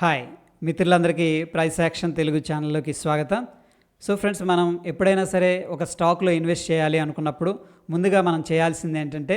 Hi మిత్రులందరికీ price action Telugu ఛానల్లోకి స్వాగతం. సో ఫ్రెండ్స్ మనం ఎప్పుడైనా సరే ఒక స్టాక్లో ఇన్వెస్ట్ చేయాలి అనుకున్నప్పుడు ముందుగా మనం చేయాల్సింది ఏంటంటే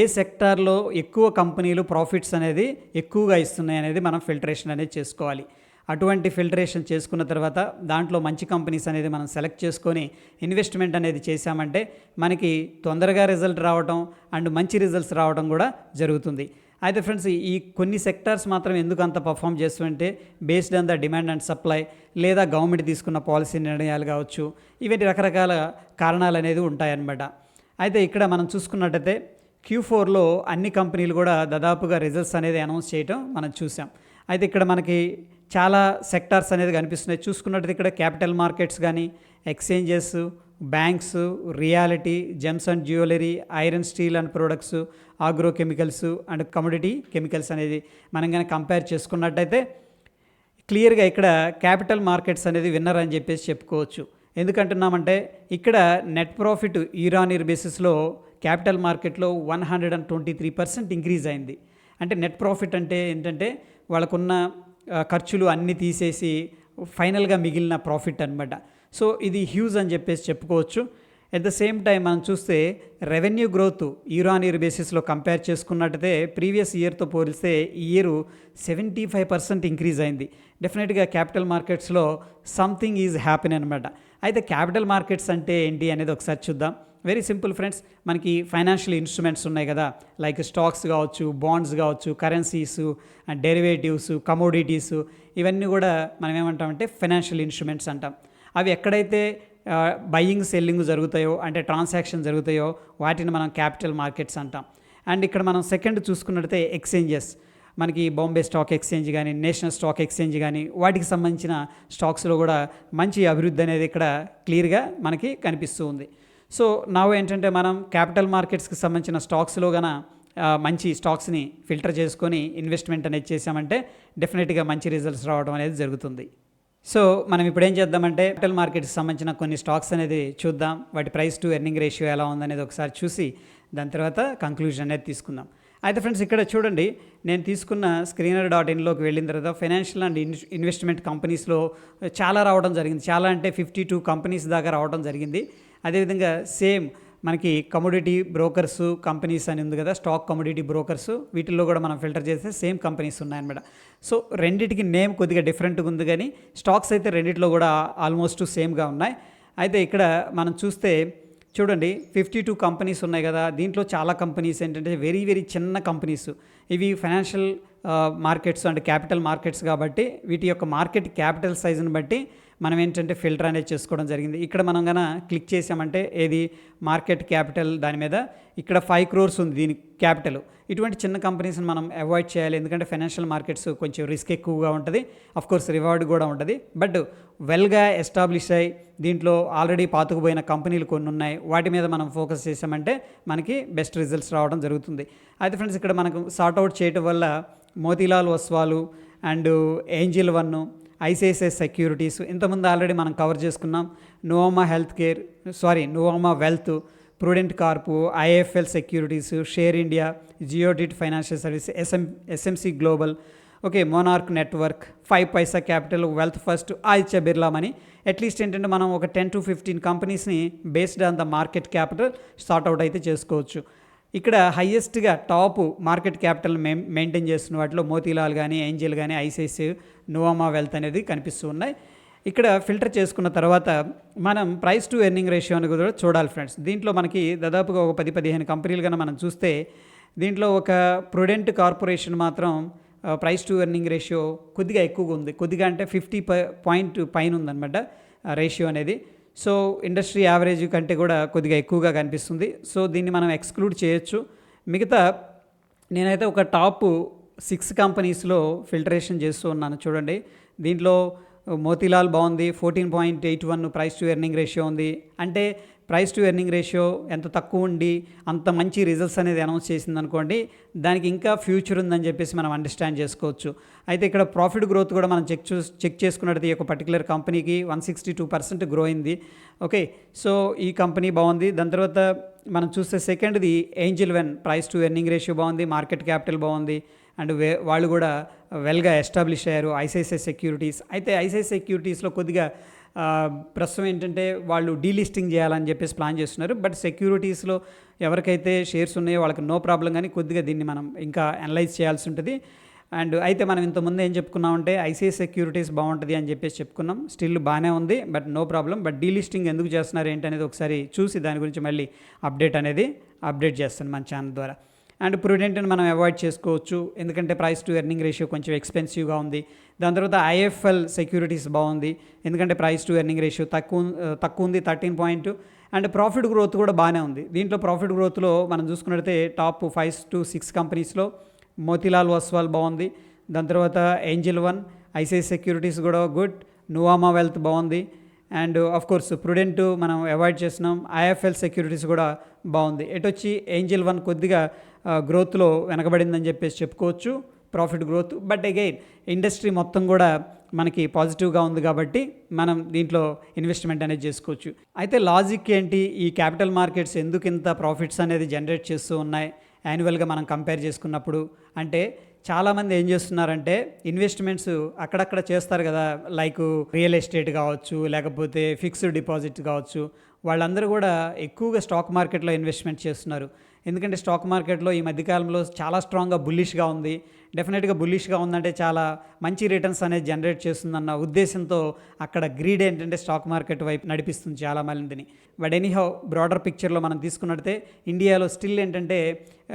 ఏ సెక్టార్లో ఎక్కువ కంపెనీలు ప్రాఫిట్స్ అనేది ఎక్కువగా ఇస్తున్నాయి అనేది మనం ఫిల్టరేషన్ అనేది చేసుకోవాలి. అటువంటి ఫిల్టరేషన్ చేసుకున్న తర్వాత దాంట్లో మంచి కంపెనీస్ అనేది మనం సెలెక్ట్ చేసుకొని ఇన్వెస్ట్మెంట్ అనేది చేశామంటే మనకి తొందరగా రిజల్ట్ రావడం అండ్ మంచి రిజల్ట్స్ రావడం కూడా జరుగుతుంది. అయితే ఫ్రెండ్స్ ఈ కొన్ని సెక్టార్స్ మాత్రం ఎందుకు అంత పర్ఫామ్ చేస్తుంటే based on the demand and supply లేదా గవర్నమెంట్ తీసుకున్న పాలసీ నిర్ణయాలు కావచ్చు ఇవన్నీ రకరకాల కారణాలు అనేది ఉంటాయన్నమాట. అయితే ఇక్కడ మనం చూసుకున్నట్టయితే క్యూ ఫోర్లో అన్ని కంపెనీలు కూడా దాదాపుగా రిజల్ట్స్ అనేది అనౌన్స్ చేయటం మనం చూసాం. అయితే ఇక్కడ మనకి చాలా సెక్టార్స్ అనేది కనిపిస్తున్నాయి. చూసుకున్నట్టయితే ఇక్కడ క్యాపిటల్ మార్కెట్స్ కానీ exchanges banks reality gems and jewellery iron steel and products agro chemicals and commodity chemicals అనేది మనం కానీ కంపేర్ చేసుకున్నట్టయితే క్లియర్గా ఇక్కడ క్యాపిటల్ మార్కెట్స్ అనేది విన్నర్ అని చెప్పేసి చెప్పుకోవచ్చు. ఎందుకంటున్నామంటే ఇక్కడ నెట్ ప్రాఫిట్ ఇయర్ ఇయర్ బేసిస్లో క్యాపిటల్ మార్కెట్లో one hundred and twenty three percent increase అయింది. అంటే నెట్ ప్రాఫిట్ అంటే ఏంటంటే వాళ్ళకున్న ఖర్చులు అన్నీ తీసేసి ఫైనల్గా మిగిలిన ప్రాఫిట్ అనమాట సో ఇది హ్యూజ్ అని చెప్పేసి చెప్పుకోవచ్చు. ఎట్ ద సేమ్ టైం మనం చూస్తే revenue growth year on year బేసిస్లో కంపేర్ చేసుకున్నట్టయితే ప్రీవియస్ ఇయర్తో పోలిస్తే ఈ year seventy five percent increase అయింది డెఫినెట్గా క్యాపిటల్ మార్కెట్స్లో సంథింగ్ ఈజ్ హ్యాపీన్ అనమాట అయితే క్యాపిటల్ మార్కెట్స్ అంటే ఏంటి అనేది ఒకసారి చూద్దాం. వెరీ సింపుల్ ఫ్రెండ్స్ మనకి ఫైనాన్షియల్ ఇన్స్ట్రుమెంట్స్ ఉన్నాయి కదా. లైక్ స్టాక్స్ కావచ్చు బాండ్స్ కావచ్చు కరెన్సీస్ డెరివేటివ్స్ కమోడిటీస్ ఇవన్నీ కూడా మనం ఏమంటామంటే ఫైనాన్షియల్ ఇన్స్ట్రుమెంట్స్ అంటాం. అవి ఎక్కడైతే బయ్యింగ్ సెల్లింగ్ జరుగుతాయో అంటే ట్రాన్సాక్షన్ జరుగుతాయో వాటిని మనం క్యాపిటల్ మార్కెట్స్ అంటాం. అండ్ ఇక్కడ మనం సెకండ్ చూసుకున్నట్టయితే ఎక్స్చేంజెస్ మనకి బాంబే స్టాక్ ఎక్స్చేంజ్ కానీ నేషనల్ స్టాక్ ఎక్స్చేంజ్ కానీ వాటికి సంబంధించిన స్టాక్స్లో కూడా మంచి అభివృద్ధి అనేది ఇక్కడ క్లియర్గా మనకి కనిపిస్తూ ఉంది. సో నావు ఏంటంటే మనం క్యాపిటల్ మార్కెట్స్కి సంబంధించిన స్టాక్స్లో గన మంచి స్టాక్స్ని ఫిల్టర్ చేసుకొని ఇన్వెస్ట్మెంట్ అనేది చేసామంటే డెఫినెట్గా మంచి రిజల్ట్స్ రావడం అనేది జరుగుతుంది. సో మనం ఇప్పుడు ఏం చేద్దామంటే క్యాపిటల్ మార్కెట్కి సంబంధించిన కొన్ని స్టాక్స్ అనేది చూద్దాం. వాటి ప్రైస్ టు ఎర్నింగ్ రేషియో ఎలా ఉందనేది ఒకసారి చూసి దాని తర్వాత కంక్లూజన్ అనేది తీసుకుందాం. అయితే ఫ్రెండ్స్ ఇక్కడ చూడండి నేను తీసుకున్న స్క్రీనర్ డాట్ ఇన్లోకి వెళ్ళిన తర్వాత ఫైనాన్షియల్ అండ్ ఇన్వెస్ట్మెంట్ కంపెనీస్లో చాలా రావడం జరిగింది. చాలా అంటే ఫిఫ్టీ టూ కంపెనీస్ దాకా రావడం జరిగింది. అదేవిధంగా సేమ్ మనకి కమోడిటీ బ్రోకర్స్ కంపెనీస్ అని ఉంది కదా స్టాక్ కమోడిటీ బ్రోకర్స్ వీటిల్లో కూడా మనం ఫిల్టర్ చేస్తే సేమ్ కంపెనీస్ ఉన్నాయన్నమాట సో రెండిటికి నేమ్ కొద్దిగా డిఫరెంట్గా ఉంది కానీ స్టాక్స్ అయితే రెండిట్లో కూడా ఆల్మోస్ట్ సేమ్గా ఉన్నాయి. అయితే ఇక్కడ మనం చూస్తే చూడండి ఫిఫ్టీ టూ కంపెనీస్ ఉన్నాయి కదా దీంట్లో చాలా కంపెనీస్ ఏంటంటే వెరీ వెరీ చిన్న కంపెనీస్ ఇవి financial markets and capital markets కాబట్టి వీటి యొక్క మార్కెట్ క్యాపిటల్ సైజుని బట్టి మనం ఏంటంటే ఫిల్టర్ అనేది చేసుకోవడం జరిగింది. ఇక్కడ మనం గన క్లిక్ చేసామంటే ఏది? మార్కెట్ క్యాపిటల్ దాని మీద ఇక్కడ ఫైవ్ క్రోర్స్ ఉంది దీని క్యాపిటల్. ఇటువంటి చిన్న కంపెనీస్ని మనం అవాయిడ్ చేయాలి. ఎందుకంటే ఫైనాన్షియల్ మార్కెట్స్ కొంచెం రిస్క్ ఎక్కువగా ఉంటుంది. కోర్స్ రివార్డ్ కూడా ఉంటుంది. బట్ వెల్గా ఎస్టాబ్లిష్ అయ్యి దీంట్లో ఆల్రెడీ పాతుకుపోయిన కంపెనీలు కొన్ని ఉన్నాయి. వాటి మీద మనం ఫోకస్ చేసామంటే మనకి బెస్ట్ రిజల్ట్స్ రావడం జరుగుతుంది. అయితే ఫ్రెండ్స్ ఇక్కడ మనకు సార్ట్అవుట్ చేయటం వల్ల Motilal Oswal and angel one ICICI securities ఇంతకుముందు ఆల్రెడీ మనం కవర్ చేసుకున్నాం. Nuvama health care sorry Nuvama wealth prudent corp IFL securities share India Geojit financial service SM SMC global okay monarch network five paisa capital wealth first Aditya Birla money. At least ఏంటంటే మనం ఒక ten to fifteen కంపెనీస్ని based on the market capital sort out అయితే చేసుకోవచ్చు. ఇక్కడ హయ్యెస్ట్గా top market capital main maintain చేస్తున్న వాటిలో మోతీలాల్ కానీ angel కానీ ఐసిఐసి నోవామా వెల్త్ అనేది కనిపిస్తూ ఉన్నాయి. ఇక్కడ ఫిల్టర్ చేసుకున్న తర్వాత మనం ప్రైస్ టు ఎర్నింగ్ రేషియో అని కూడా చూడాలి ఫ్రెండ్స్ దీంట్లో మనకి దాదాపుగా ఒక పది పదిహేను కంపెనీలు కన్నా మనం చూస్తే దీంట్లో ఒక ప్రొడెంట్ కార్పొరేషన్ మాత్రం ప్రైస్ టు ఎర్నింగ్ రేషియో కొద్దిగా ఎక్కువగా ఉంది. కొద్దిగా అంటే ఫిఫ్టీ పాయింట్ పైన ఉందన్నమాట రేషియో అనేది. సో ఇండస్ట్రీ యావరేజ్ కంటే కూడా కొద్దిగా ఎక్కువగా కనిపిస్తుంది. సో దీన్ని మనం ఎక్స్క్లూడ్ చేయొచ్చు. మిగతా నేనైతే ఒక టాప్ సిక్స్ కంపెనీస్లో ఫిల్టరేషన్ చేస్తూ ఉన్నాను. చూడండి దీంట్లో మోతీలాల్ బాగుంది. Fourteen point eight one price to earning ratio ఉంది. అంటే ప్రైస్ టు ఎర్నింగ్ రేషియో ఎంత తక్కువ ఉండి అంత మంచి రిజల్ట్స్ అనేది అనౌన్స్ చేసింది అనుకోండి దానికి ఇంకా ఫ్యూచర్ ఉందని చెప్పేసి మనం అండర్స్టాండ్ చేసుకోవచ్చు. అయితే ఇక్కడ ప్రాఫిట్ గ్రోత్ కూడా మనం చెక్ చూ చెక్ చేసుకున్నట్టు ఈ యొక్క పర్టికులర్ కంపెనీకి one sixty two percent grow అయింది ఓకే సో ఈ కంపెనీ బాగుంది. దాని తర్వాత మనం చూస్తే సెకండ్ది angel one price to earning ratio బాగుంది మార్కెట్ క్యాపిటల్ బాగుంది అండ్ వే వాళ్ళు కూడా వెల్గా ఎస్టాబ్లిష్ అయ్యారు ఐసిఐసిఐ సెక్యూరిటీస్. అయితే ఐసిఐసిఐ సెక్యూరిటీస్లో కొద్దిగా ప్రస్తుతం ఏంటంటే వాళ్ళు డీలిస్టింగ్ చేయాలని చెప్పేసి ప్లాన్ చేస్తున్నారు. బట్ సెక్యూరిటీస్లో ఎవరికైతే షేర్స్ ఉన్నాయో వాళ్ళకి నో ప్రాబ్లం కానీ కొద్దిగా దీన్ని మనం ఇంకా అనలైజ్ చేయాల్సి ఉంటుంది. అండ్ అయితే మనం ఇంతకుముందు ఏం చెప్పుకున్నామంటే ఐసీఐ సెక్యూరిటీస్ బాగుంటుంది అని చెప్పేసి చెప్పుకున్నాం. స్టిల్ బాగానే ఉంది but no problem. But delisting ఎందుకు చేస్తున్నారు ఏంటి అనేది ఒకసారి చూసి దాని గురించి మళ్ళీ అప్డేట్ అనేది అప్డేట్ చేస్తాను మన ఛానల్ ద్వారా. అండ్ ప్రూడెంట్ని మనం అవాయిడ్ చేసుకోవచ్చు. ఎందుకంటే ప్రైస్ టు ఎర్నింగ్ రేషియో కొంచెం ఎక్స్పెన్సివ్గా ఉంది. దాని తర్వాత ఐఎఫ్ఎల్ సెక్యూరిటీస్ బాగుంది. ఎందుకంటే ప్రైస్ టు ఎర్నింగ్ రేషియో తక్కువ తక్కువ ఉంది thirteen point. And profit growth కూడా బాగానే ఉంది. దీంట్లో ప్రాఫిట్ గ్రోత్లో మనం చూసుకున్నట్లయితే టాప్ ఫైవ్ టు సిక్స్ కంపెనీస్లో మోతిలాల్ వస్వాల్ బాగుంది. దాని తర్వాత ఏంజిల్ వన్ ఐసిఐ సెక్యూరిటీస్ కూడా గుడ్. నువామా వెల్త్ బాగుంది. అండ్ ఆఫ్ కోర్స్ ప్రుడెంట్ మనం అవాయిడ్ చేస్తున్నాం. ఐఎఫ్ఎల్ సెక్యూరిటీస్ కూడా బాగుంది. ఎటొచ్చి ఏంజిల్ వన్ కొద్దిగా గ్రోత్లో వెనకబడిందని చెప్పేసి చెప్పుకోవచ్చు. Profit growth but again industry మొత్తం కూడా మనకి పాజిటివ్గా ఉంది కాబట్టి మనం దీంట్లో ఇన్వెస్ట్మెంట్ అనేది చేసుకోవచ్చు. అయితే లాజిక్ ఏంటి? ఈ క్యాపిటల్ మార్కెట్స్ ఎందుకు ఇంత ప్రాఫిట్స్ అనేది జనరేట్ చేస్తూ ఉన్నాయి? యాన్యువల్గా మనం కంపేర్ చేసుకున్నప్పుడు అంటే చాలామంది ఏం చేస్తున్నారంటే ఇన్వెస్ట్మెంట్స్ అక్కడక్కడ చేస్తారు కదా లైక్ రియల్ ఎస్టేట్ కావచ్చు లేకపోతే ఫిక్స్డ్ డిపాజిట్ కావచ్చు. వాళ్ళందరూ కూడా ఎక్కువగా స్టాక్ మార్కెట్లో ఇన్వెస్ట్మెంట్ చేస్తున్నారు. ఎందుకంటే స్టాక్ మార్కెట్లో ఈ మధ్యకాలంలో చాలా స్ట్రాంగ్గా బుల్లిష్గా ఉంది. డెఫినెట్గా బుల్లిష్గా ఉందంటే చాలా మంచి రిటర్న్స్ అనేది జనరేట్ చేస్తుందన్న ఉద్దేశంతో అక్కడ గ్రీడ్ ఏంటంటే స్టాక్ మార్కెట్ వైపు నడిపిస్తుంది చాలా మందిని బట్ ఎనీహౌ బ్రాడర్ పిక్చర్లో మనం తీసుకున్నట్టే ఇండియాలో స్టిల్ ఏంటంటే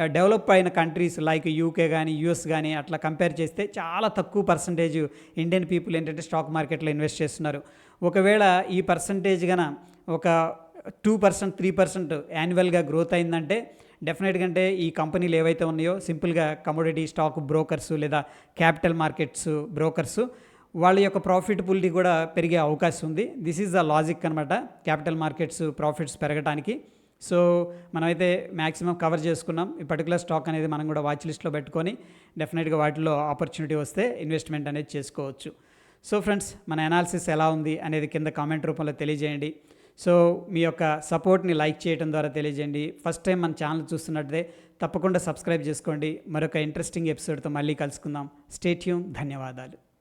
డెవలప్ అయిన కంట్రీస్ లైక్ యూకే కానీ యూఎస్ కానీ అట్లా కంపేర్ చేస్తే చాలా తక్కువ పర్సంటేజ్ ఇండియన్ పీపుల్ ఏంటంటే స్టాక్ మార్కెట్లో ఇన్వెస్ట్ చేస్తున్నారు. ఒకవేళ ఈ పర్సంటేజ్ గన ఒక టూ పర్సెంట్ త్రీ పర్సెంట్ యాన్యువల్గా గ్రోత్ అయిందంటే డెఫినెట్గా అంటే ఈ కంపెనీలు ఏవైతే ఉన్నాయో సింపుల్గా కమోడిటీ స్టాక్ బ్రోకర్స్ లేదా క్యాపిటల్ మార్కెట్స్ బ్రోకర్స్ వాళ్ళ యొక్క ప్రాఫిటబిలిటీ కూడా పెరిగే అవకాశం ఉంది. దిస్ ఈజ్ ద లాజిక్ అనమాట క్యాపిటల్ మార్కెట్స్ ప్రాఫిట్స్ పెరగడానికి సో మనమైతే మ్యాక్సిమం కవర్ చేసుకున్నాం. ఈ పర్టికులర్ స్టాక్ అనేది మనం కూడా వాచ్ లిస్ట్లో పెట్టుకొని డెఫినెట్గా వాటిలో ఆపర్చునిటీ వస్తే ఇన్వెస్ట్మెంట్ అనేది చేసుకోవచ్చు. సో ఫ్రెండ్స్ మన అనాలిసిస్ ఎలా ఉంది అనేది కింద కామెంట్ రూపంలో తెలియజేయండి. సో మీ యొక్క సపోర్ట్ని లైక్ చేయడం ద్వారా తెలియజేయండి. ఫస్ట్ టైం మన ఛానల్ చూస్తున్నట్టే తప్పకుండా సబ్స్క్రైబ్ చేసుకోండి. మరొక ఇంట్రెస్టింగ్ ఎపిసోడ్తో మళ్ళీ కలుసుకుందాం. స్టేట్యూమ్ ధన్యవాదాలు.